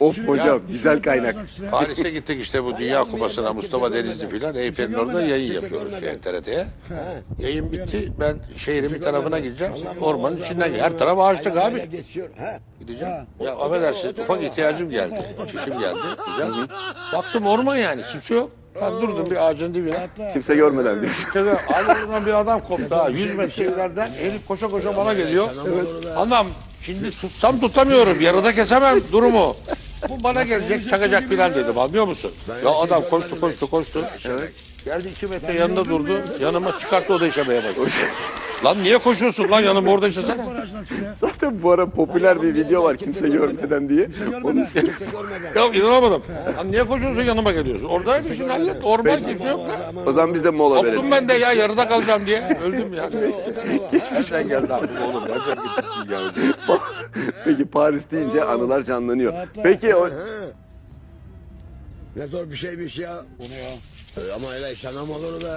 Of hocam güzel kaynak. Paris'e gittik işte bu Dünya Kupası'na Mustafa Denizli filan. Eyfel'in orada yayın yapıyoruz şey, TRT'ye. Yayın bitti. Ben şehrin bir tarafına gideceğim. Ormanın içinden her taraf ağaçlık abi. Gideceğim. Ya affedersin ufak ihtiyacım geldi. Çişim geldi. Gideceğim. Baktım orman yani kimse yok. Ben durdum bir ağacın dibine. Kimse görmeden diyorsun. Şöyle oradan bir adam koptu ha. 100 metre ileriden herif koşa koşa bana geliyor. Anlam şimdi tutsam tutamıyorum. Yarıda kesemem durumu. Bu bana gelecek çakacak filan dedim anlıyor musun? Ya adam koştu koştu koştu. Geldi iki metre yanında durdu. Yanıma çıkarttı o da işemeye başladı. lan niye koşuyorsun lan yanıma orada işesene. Zaten bu ara popüler bir video var kimse görmeden diye. Onu istedim. Ya inanamadım. Lan niye koşuyorsun yanıma geliyorsun? Oradayım şimdi hallet. Orman kimse yok lan. O zaman biz de mola Koptum verelim. ben de ya yarıda kalacağım diye. Öldüm ya. Geçmişten geldi aklıma oğlum. Nereden gittin ya? Peki Paris deyince anılar canlanıyor. Peki o Ne zor bir şeymiş ya. Ne ya? Ama öyle yaşanam olur be.